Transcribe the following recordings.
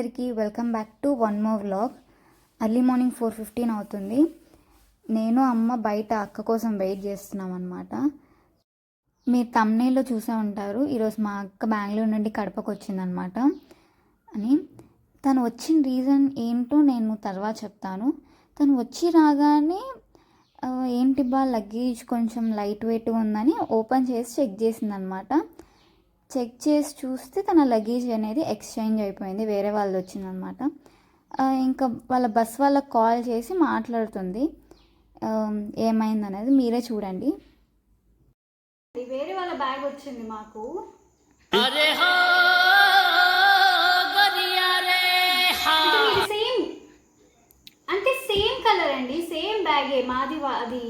అందరికీ welcome back to one more vlog. Early morning four fifteen అవుతుంది. నేను అమ్మ బయట అక్క కోసం వెయిట్ చేస్తున్నాం అనమాట మీరు తమ్నేల్లో చూసే ఉంటారు. ఈరోజు మా అక్క బెంగళూరు నుండి కడపకు వచ్చిందనమాట అని తను వచ్చిన రీజన్ ఏంటో నేను తర్వాత చెప్తాను. తను వచ్చి రాగానే ఏంటి బా లగేజ్ కొంచెం లైట్ వెయిట్గా ఉందని ఓపెన్ చేసి చెక్ చేసిందనమాట చెక్ చేసి చూస్తే తన లగేజ్ అనేది ఎక్స్చేంజ్ అయిపోయింది వేరే వాళ్ళది వచ్చిందనమాట. ఇంకా వాళ్ళ బస్ వాళ్ళకి కాల్ చేసి మాట్లాడుతుంది. ఏమైంది అనేది మీరే చూడండి. వేరే వాళ్ళ బ్యాగ్ వచ్చింది మాకు. సేమ్ అంటే సేమ్ కలర్ అండి సేమ్ బ్యాగే మాది అది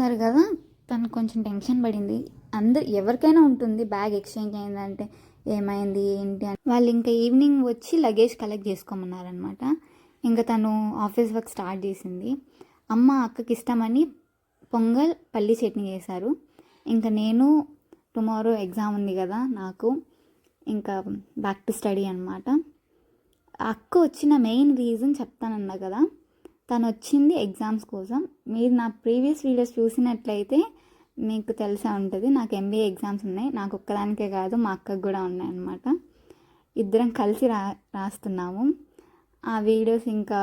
చూసారు కదా తను కొంచెం టెన్షన్ పడింది. అందరు ఎవరికైనా ఉంటుంది బ్యాగ్ ఎక్స్చేంజ్ అయిందంటే ఏమైంది ఏంటి అని. వాళ్ళు ఇంకా ఈవినింగ్ వచ్చి లగేజ్ కలెక్ట్ చేసుకోమన్నారనమాట ఇంకా తను ఆఫీస్ వర్క్ స్టార్ట్ చేసింది. అమ్మ అక్కకి ఇష్టమని పొంగల్ పల్లి చట్నీ చేశారు. ఇంకా నేను టుమారో ఎగ్జామ్ ఉంది కదా నాకు ఇంకా బ్యాక్ టు స్టడీ అనమాట అక్క వచ్చిన మెయిన్ రీజన్ చెప్తానన్నా కదా తను వచ్చింది ఎగ్జామ్స్ కోసం. మీరు నా ప్రీవియస్ వీడియోస్ చూసినట్లయితే మీకు తెలిసే ఉంటుంది నాకు ఎంబీఏ ఎగ్జామ్స్ ఉన్నాయి. నాకు ఒక్కదానికే కాదు మా అక్కకు కూడా ఉన్నాయి అన్నమాట ఇద్దరం కలిసి రా రాస్తున్నాము. ఆ వీడియోస్ ఇంకా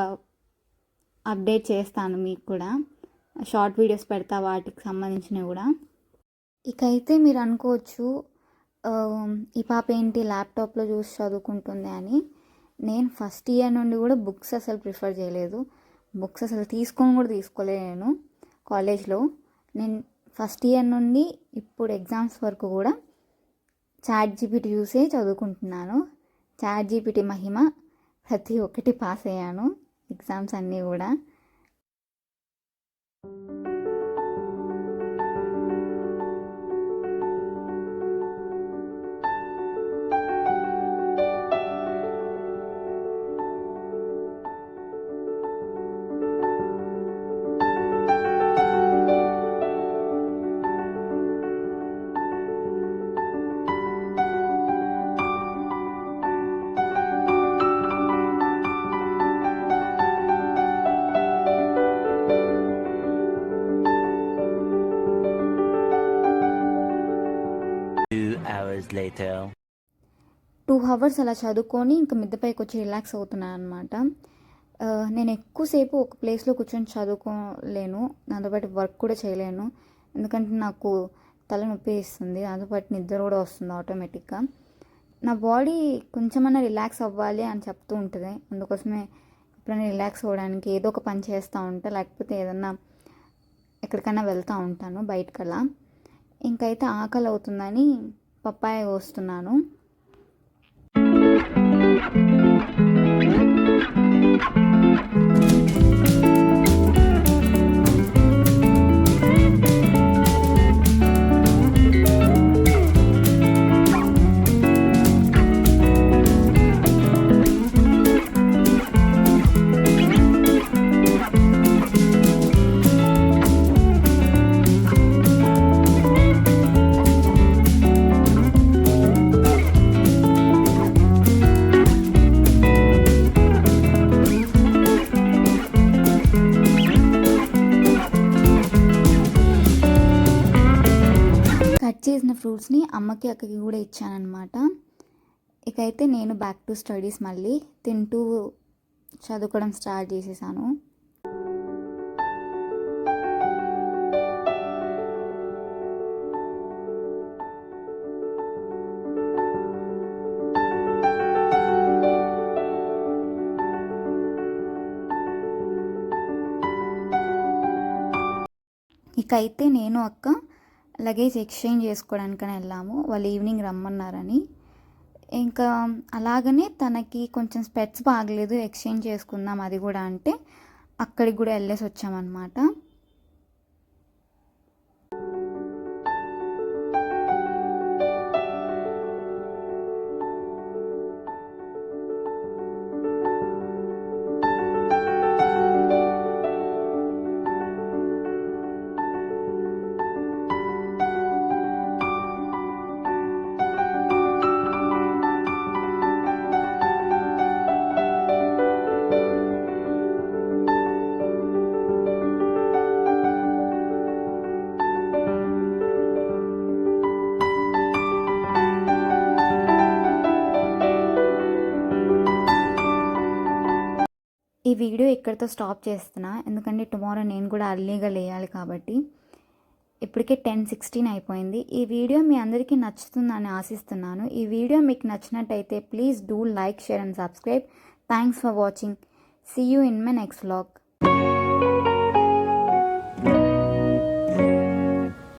అప్డేట్ చేస్తాను మీకు కూడా. షార్ట్ వీడియోస్ పెడతా వాటికి సంబంధించినవి కూడా. ఇక అయితే మీరు అనుకోవచ్చు ఈ పాప ఏంటి ల్యాప్టాప్లో చూసి చదువుకుంటుంది అని. నేను ఫస్ట్ ఇయర్ నుండి కూడా బుక్స్ అసలు ప్రిఫర్ చేయలేదు. బుక్స్ అసలు తీసుకొని కూడా తీసుకోలేదు నేను కాలేజ్లో. నేను ఫస్ట్ ఇయర్ నుండి ఇప్పుడు ఎగ్జామ్స్ వరకు కూడా చాట్ జీపీటీ చూసే చదువుకుంటున్నాను. చాట్ జీపీటీ మహిమ ప్రతి ఒక్కటి పాస్ అయ్యాను ఎగ్జామ్స్ అన్నీ కూడా. Hours later. టూ అవర్స్ అలా చదువుకొని ఇంకా మిద్దపైకి వచ్చి రిలాక్స్ అవుతున్నాను అనమాట నేను ఎక్కువసేపు ఒక ప్లేస్లో కూర్చొని చదువుకోలేను. దాంతోపాటు వర్క్ కూడా చేయలేను. ఎందుకంటే నాకు తలనొప్పి ఇస్తుంది దాంతోపాటు నిద్ర కూడా వస్తుంది ఆటోమేటిక్గా నా బాడీ కొంచెమన్నా రిలాక్స్ అవ్వాలి అని చెప్తూ ఉంటుంది. అందుకోసమే ఎప్పుడైనా రిలాక్స్ అవ్వడానికి ఏదో ఒక పని చేస్తూ ఉంటా. లేకపోతే ఏదన్నా ఎక్కడికైనా వెళ్తూ ఉంటాను బయటకల్లా ఇంకైతే ఆకలి అవుతుందని పప్పాయ కోస్తున్నాను. ఫ్రూట్స్ని అమ్మకి అక్కకి కూడా ఇచ్చానమాట ఇక అయితే నేను బ్యాక్ టు స్టడీస్ మళ్ళీ తింటూ చదువుకోవడం స్టార్ట్ చేసేసాను. ఇకైతే నేను అక్క లగేజ్ ఎక్స్చేంజ్ చేసుకోవడానికని వెళ్ళాము. వాళ్ళు ఈవినింగ్ రమ్మన్నారని. ఇంకా అలాగనే తనకి కొంచెం స్పెట్స్ బాగలేదు. ఎక్స్చేంజ్ చేసుకుందాం అది కూడా అంటే అక్కడికి కూడా వెళ్ళేసి వచ్చామన్నమాట. ఈ వీడియో ఇక్కడితో స్టాప్ చేస్తున్నా ఎందుకంటే టుమారో నేను కూడా అర్లీగా లేయాలి కాబట్టి ఇప్పటికే టెన్ సిక్స్టీన్ అయిపోయింది. ఈ వీడియో మీ అందరికీ నచ్చుతుందని ఆశిస్తున్నాను. ఈ వీడియో మీకు నచ్చినట్టయితే please do like share and subscribe. Thanks for watching. See you in my next vlog